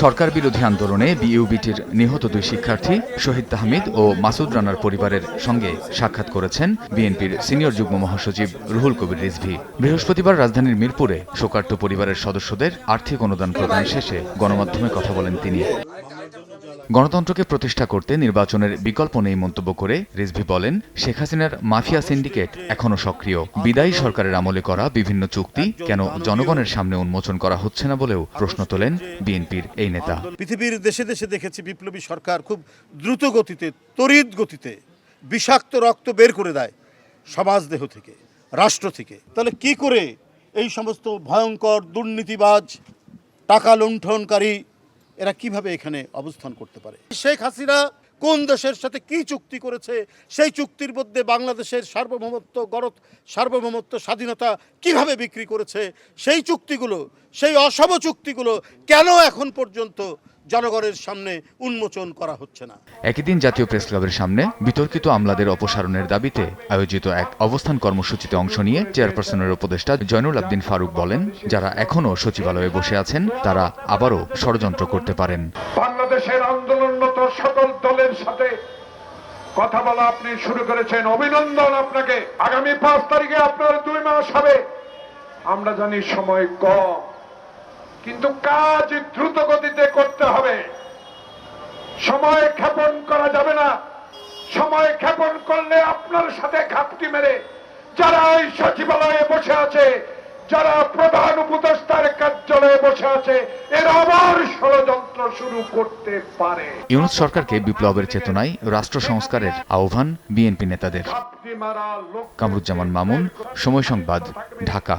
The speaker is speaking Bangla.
সরকার বিরোধী আন্দোলনে বিইউবিটির নিহত দুই শিক্ষার্থী, শহীদ তাহমিদ ও মাসুদ রানার পরিবারের সঙ্গে সাক্ষাৎ করেছেন বিএনপির সিনিয়র যুগ্ম মহাসচিব রুহুল কবির রিজভি। বৃহস্পতিবার রাজধানীর মিরপুরে শোকার্ত পরিবারের সদস্যদের আর্থিক অনুদান প্রদান শেষে গণমাধ্যমে কথা বলেন তিনি। গণতন্ত্রকে প্রতিষ্ঠা করতে নির্বাচনের বিকল্প নেই মন্তব্য করে রিজভি বলেন, শেখ হাসিনার মাফিয়া সিন্ডিকেট এখনও সক্রিয়। বিদায়ী সরকারের আমলে করা বিভিন্ন চুক্তি কেন জনগণের সামনে উন্মোচন করা হচ্ছে না বলেও প্রশ্ন তোলেন বিএনপির এই নেতা। পৃথিবীর দেশে দেশে দেখেছি বিপ্লবী সরকার খুব দ্রুত গতিতে তড়িৎ গতিতে বিষাক্ত রক্ত বের করে দেয় সমাজ দেহ থেকে, রাষ্ট্র থেকে। তাহলে কি করে এই সমস্ত ভয়ঙ্কর দুর্নীতিবাজ, টাকা লুণ্ঠনকারী এরা কীভাবে এখানে অবস্থান করতে পারে? শেখ হাসিনা কোন দেশের সাথে কি চুক্তি করেছে? সেই চুক্তির মধ্যে বাংলাদেশের সার্বভৌমত্ব গরত সার্বভৌমত্ব স্বাধীনতা কীভাবে বিক্রি করেছে? সেই চুক্তিগুলো, সেই অসম চুক্তিগুলো কেন এখন পর্যন্ত জনগণের সামনে উন্মোচন করা হচ্ছে না। একই দিন জাতীয় প্রেস ক্লাবের সামনে বিতর্কিত আমলাদের অপসারণের দাবিতে আয়োজিত এক অবস্থান কর্মসূচিতে অংশ নিয়ে চেয়ারপারসনের উপদেষ্টা জয়নুল আবদিন ফারুক বলেন যারা এখনও সচিবালয়ে বসে আছেন তারা আবারও ষড়যন্ত্র করতে পারেন। বাংলাদেশের আন্দোলনরত সকল দলের সাথে কথা বলা আপনি শুরু করেছেন। অভিনন্দন আপনাকে। আগামী পাঁচ তারিখে আপনার দুই মাস হবে। আমরা জানি সময় কম। কিন্তু কাজ দ্রুত গতিতে করতে হবে। সময় ক্ষেপণ করা যাবে না। সময় ক্ষেপণ করলে আপনার সাথে ঘাপটি মেরে যারা ওই সচিবালয়ে বসে আছে যারা প্রধান উপদেষ্টার কার্যালয়ে বসে আছে এরা আবার ষড়যন্ত্র শুরু করতে পারে। ইউনুস সরকারকে বিপ্লবের চেতনায় রাষ্ট্র সংস্কারের আহ্বান বিএনপি নেতাদের। কামরুজ্জামান মামুন সময় সংবাদ ঢাকা।